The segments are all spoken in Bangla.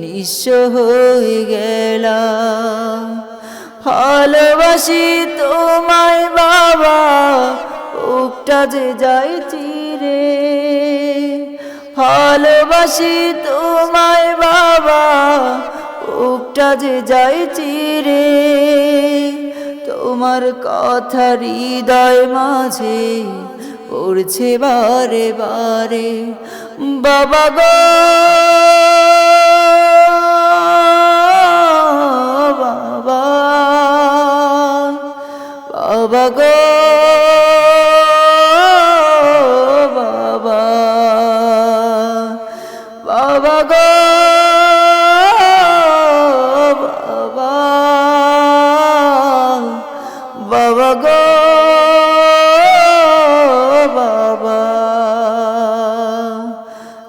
নিঃস্ব হয়ে গেলাম ভালোবাসি তোমায় বাবা, উকটা যে যাই চিরে ভালোবাসি তোমায় বাবা, উকটা যে যাই চিরে তোমার কথা হৃদয় মাঝে পড়ছে বারে বারে। বাবা গো। বাবা গো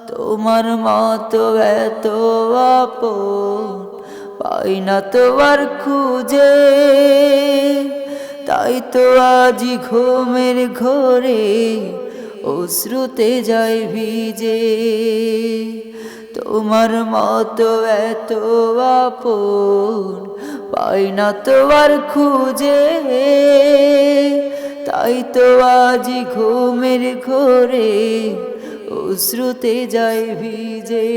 তোমার মতো এত আপন পাই না তো আর খুঁজে তাই তো আজি ঘুমের ঘরে অশ্রুতে যাই ভিজে। তোমার মতো এত আপন পাই না তো আর খুঁজে। তাই তো আজি ঘুমের ঘরে অশ্রুতে যাই ভিজে।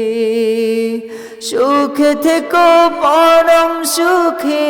সুখ থেকো, পরম সুখে